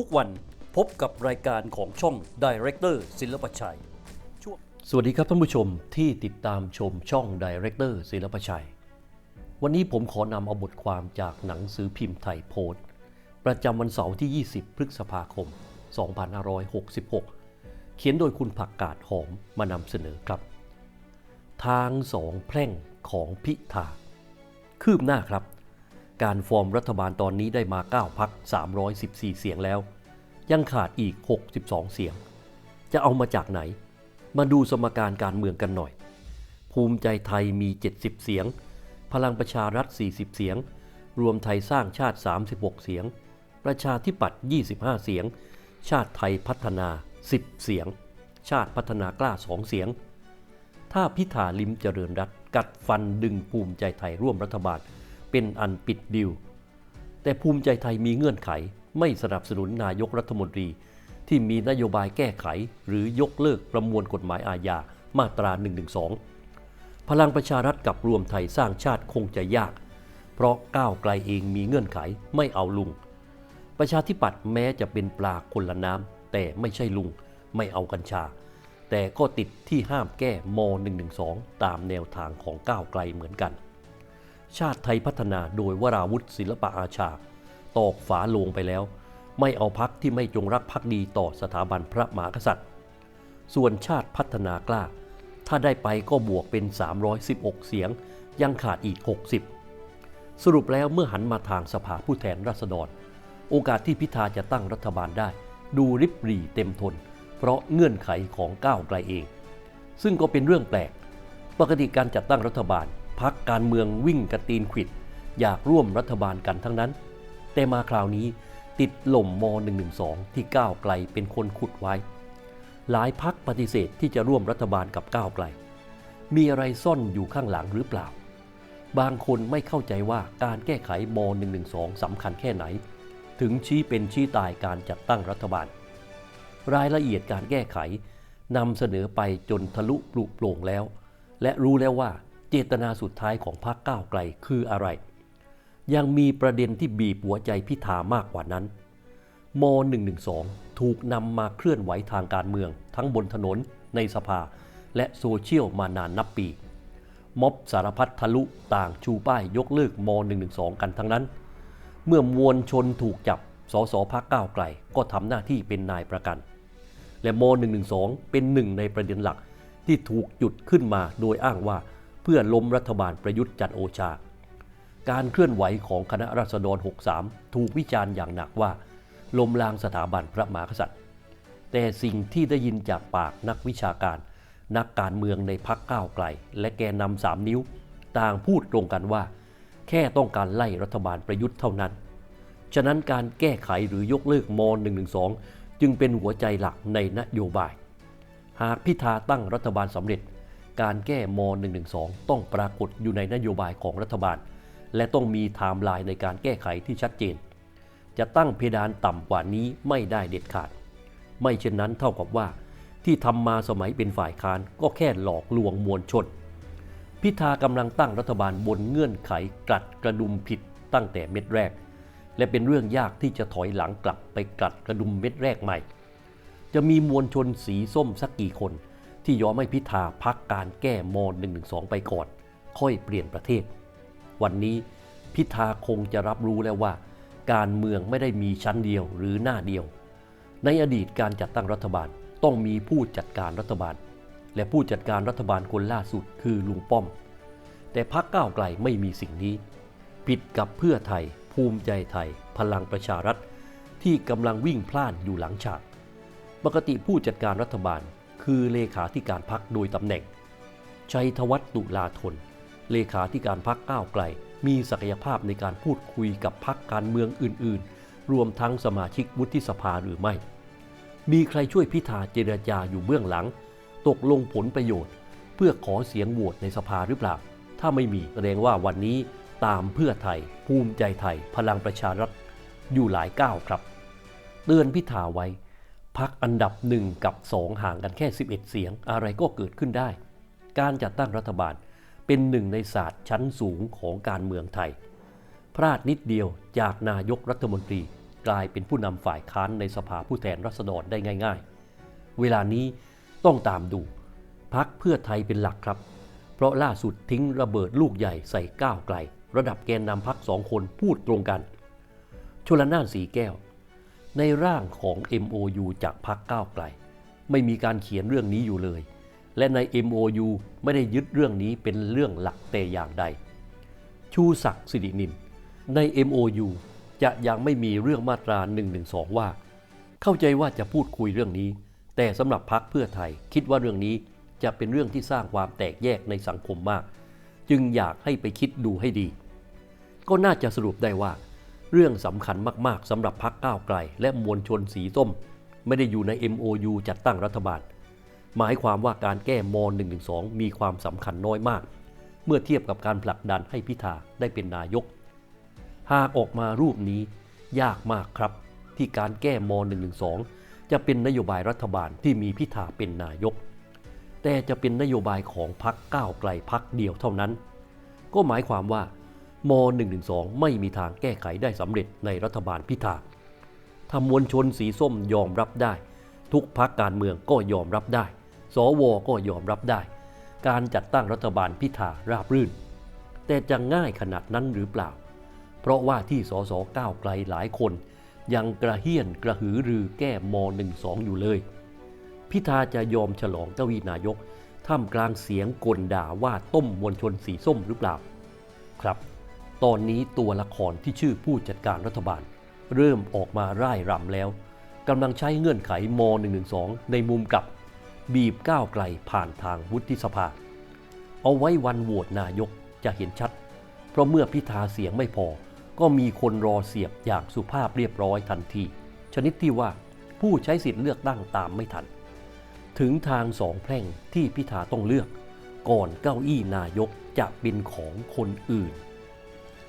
ทุกวันพบกับรายการของช่อง Director ศิลปชัย สวัสดีครับท่านผู้ชมที่ติดตามชมช่อง Director ศิลปชัย วันนี้ผมขอนำเอาบทความจากหนังสือพิมพ์ไทยโพสต์ ประจำวันเสาร์ที่ 20 พฤษภาคม 2566 เขียนโดยคุณผักกาดหอมมานำเสนอครับ ทางสองแพร่งของพิธาคืบหน้าครับ การฟอร์มรัฐบาลตอนนี้ได้มา 9พัก314 เสียงแล้ว ยังขาดอีก 62 เสียง จะเอามาจากไหน มาดูสมการการเมืองกันหน่อย ภูมิใจไทยมี 70 เสียง พลังประชารัฐ 40 เสียง รวมไทยสร้างชาติ 36 เสียง ประชาธิปัตย์ 25 เสียง ชาติไทยพัฒนา 10 เสียง ชาติพัฒนากล้า 2 เสียง ถ้าพิธาลิมเจริญรัตกัดฟันดึงภูมิใจไทยร่วมรัฐบาล เป็นอันปิดดิว แต่ภูมิใจไทยมีเงื่อนไขไม่สนับสนุนนายกรัฐมนตรี ที่มีนโยบายแก้ไข หรือยกเลิกประมวลกฎหมายอาญามาตรา 112 พลังประชารัฐกับรวมไทยสร้างชาติคงจะยาก เพราะก้าวไกลเองมีเงื่อนไขไม่เอาลุง ประชาธิปัตย์แม้จะเป็นปลาคนละน้ำแต่ไม่ใช่ลุง ไม่เอากัญชา แต่ก็ติดที่ห้ามแก้ม .112 ตามแนวทางของก้าวไกลเหมือนกัน ชาติไทยพัฒนาโดยวราวุธศิลปะอาชา ตอกฝาโลงไปแล้ว ไม่เอาพักที่ไม่จงรักภักดีต่อสถาบันพระมหากษัตริย์ ส่วนชาติพัฒนากล้า ถ้าได้ไปก็บวกเป็น 316 เสียง ยังขาดอีก 60 สรุปแล้วเมื่อหันมาทางสภาผู้แทนราษฎร โอกาสที่พิธาจะตั้งรัฐบาลได้ ดูริบหรี่เต็มทน เพราะเงื่อนไขของก้าวไกลเอง ซึ่งก็เป็นเรื่องแปลก ปกติการจัดตั้งรัฐบาล พักการเมืองวิ่งกระตีนขิด อยากร่วมรัฐบาลกันทั้งนั้น แต่มาคราวนี้ติดหล่มม .112 ที่ก้าวไกลเป็นคนขุดไว้ หลายพักปฏิเสธที่จะร่วมรัฐบาลกับก้าวไกล มีอะไรซ่อนอยู่ข้างหลังหรือเปล่า บางคนไม่เข้าใจว่าการแก้ไขม .112 สำคัญแค่ไหน ถึงชี้เป็นชี้ตายการจัดตั้งรัฐบาล รายละเอียดการแก้ไขนำเสนอไปจนทะลุปลุกโปร่งแล้ว และรู้แล้วว่า เจตนาสุดท้ายของพรรคก้าวไกลคืออะไร ยังมีประเด็นที่บีบหัวใจพิธามากกว่านั้นม .112 ถูกนำมาเคลื่อนไหวทางการเมือง ทั้งบนถนนในสภา และโซเชียลมานานนับปี ม็อบสารพัดทะลุต่างชูป้ายยกเลิกม .112 กันทั้งนั้น เมื่อมวลชนถูกจับสสพักก้าวไกลก็ทำหน้าที่เป็นนายประกัน และม .112 เป็นหนึ่งในประเด็นหลักที่ถูกจุดขึ้นมาโดยอ้างว่า เพื่อล้มรัฐบาลประยุทธ์จันโอชา การเคลื่อนไหวของคณะราษฎร 63 ถูกวิจารณ์อย่างหนักว่าล้มล้างสถาบันพระมหากษัตริย์ แต่สิ่งที่ได้ยินจากปากนักวิชาการ นักการเมืองในพักก้าวไกล และแกนนำสามนิ้ว ต่างพูดตรงกันว่า แค่ต้องการไล่รัฐบาลประยุทธ์เท่านั้น ฉะนั้นการแก้ไขหรือยกเลิกม .112 จึงเป็นหัวใจหลักในนโยบาย หากพิธาตั้งรัฐบาลสำเร็จ การแก้ม .112 ต้องปรากฏอยู่ในนโยบายของรัฐบาล และต้องมีไทม์ไลน์ในการแก้ไขที่ชัดเจน จะตั้งเพดานต่ำกว่านี้ไม่ได้เด็ดขาด ไม่เช่นนั้นเท่ากับว่า ที่ทำมาสมัยเป็นฝ่ายค้านก็แค่หลอกลวงมวลชน พิธากำลังตั้งรัฐบาลบนเงื่อนไขกลัดกระดุมผิดตั้งแต่เม็ดแรก และเป็นเรื่องยากที่จะถอยหลังกลับไปกลัดกระดุมเม็ดแรกใหม่ จะมีมวลชนสีส้มสักกี่คน ที่ยอมให้พิธาพักการแก้มอ .112 ไปก่อน ค่อยเปลี่ยนประเทศ วันนี้พิธาคงจะรับรู้แล้วว่า การเมืองไม่ได้มีชั้นเดียวหรือหน้าเดียว ในอดีตการจัดตั้งรัฐบาลต้องมีผู้จัดการรัฐบาล และผู้จัดการรัฐบาลคนล่าสุดคือลุงป้อม แต่พักก้าวไกลไม่มีสิ่งนี้ ผิดกับเพื่อไทย ภูมิใจไทย พลังประชารัฐที่กำลังวิ่งพล่านอยู่หลังฉาก ปกติผู้จัดการรัฐบาล คือเลขาธิการพักโดยตำแหน่ง ชัยธวัฒน์ตุลาธน เลขาธิการพักก้าวไกล มีศักยภาพในการพูดคุยกับพักการเมืองอื่น ๆ รวมทั้งสมาชิกวุฒิสภาหรือไม่ มีใครช่วยพิธาเจรจาอยู่เบื้องหลัง ตกลงผลประโยชน์ เพื่อขอเสียงโหวตในสภาหรือเปล่า ถ้าไม่มีแสดงว่าวันนี้ตามเพื่อไทย ภูมิใจไทย พลังประชารัฐอยู่หลายก้าวครับ เตือนพิธาไว้ พักอันดับหนึ่งกับสองห่างกันแค่ 11 เสียง อะไรก็เกิดขึ้นได้ การจัดตั้งรัฐบาลเป็นหนึ่งในศาสตร์ชั้นสูงของการเมืองไทย พลาดนิดเดียวจากนายกรัฐมนตรีกลายเป็นผู้นำฝ่ายค้านในสภาผู้แทนราษฎรได้ง่าย ๆ เวลานี้ต้องตามดูพักเพื่อไทยเป็นหลักครับ เพราะล่าสุดทิ้งระเบิดลูกใหญ่ใส่ก้าวไกล ระดับแกนนำพักสองคนพูดตรงกัน ชลนานสีแก้ว ในร่างของ MOU จากพักก้าวไกล ไม่มีการเขียนเรื่องนี้อยู่เลย และใน MOU ไม่ได้ยึดเรื่องนี้เป็นเรื่องหลักแต่อย่างใด ชูศักดิ์สิรินิน ใน MOU จะยังไม่มีเรื่องมาตรา 112 ว่า เข้าใจว่าจะพูดคุยเรื่องนี้ แต่สำหรับพักเพื่อไทย คิดว่าเรื่องนี้จะเป็นเรื่องที่สร้างความแตกแยกในสังคมมาก จึงอยากให้ไปคิดดูให้ดี ก็น่าจะสรุปได้ว่า เรื่องสำคัญมากๆสำหรับพักก้าวไกล และมวลชนสีส้ม ไม่ได้อยู่ใน MOU จัดตั้งรัฐบาล หมายความว่าการแก้ม .112 มีความสำคัญน้อยมาก เมื่อเทียบกับการผลักดันให้พิธาได้เป็นนายก หากออกมารูปนี้ยากมากครับ ที่การแก้ม .112 จะเป็นนโยบายรัฐบาลที่มีพิธาเป็นนายก แต่จะเป็นนโยบายของพักก้าวไกลพักเดียวเท่านั้น ก็หมายความว่า ม .112 ไม่มีทางแก้ไขได้สำเร็จในรัฐบาลพิธาถ้ามวลชนสีส้มยอมรับได้ ทุกพักการเมืองก็ยอมรับได้ สวก็ยอมรับได้ การจัดตั้งรัฐบาลพิธาราบรื่น แต่จะง่ายขนาดนั้นหรือเปล่า เพราะว่าที่สสก้าวไกลหลายคน ยังกระเฮี้ยนกระหือรือแก้ม .12 อยู่เลย พิธาจะยอมฉลองเก้าอี้นายกท่ามกลางเสียงกลด่าว่าต้มมวลชนสีส้มหรือเปล่า ครับ ตอนนี้ตัวละครที่ชื่อผู้จัดการรัฐบาล เริ่มออกมาร่ายรำแล้วกำลังใช้เงื่อนไขม .112 ในมุมกลับบีบก้าวไกลผ่านทางวุฒิสภา เอาไว้วันโหวตนายกจะเห็นชัด เพราะเมื่อพิธาเสียงไม่พอ ก็มีคนรอเสียบอย่างสุภาพเรียบร้อยทันที ชนิดที่ว่าผู้ใช้สิทธิ์เลือกตั้งตามไม่ทัน ถึงทางสองแพร่งที่พิธาต้องเลือก ก่อนเก้าอี้นายกจะเป็นของคนอื่น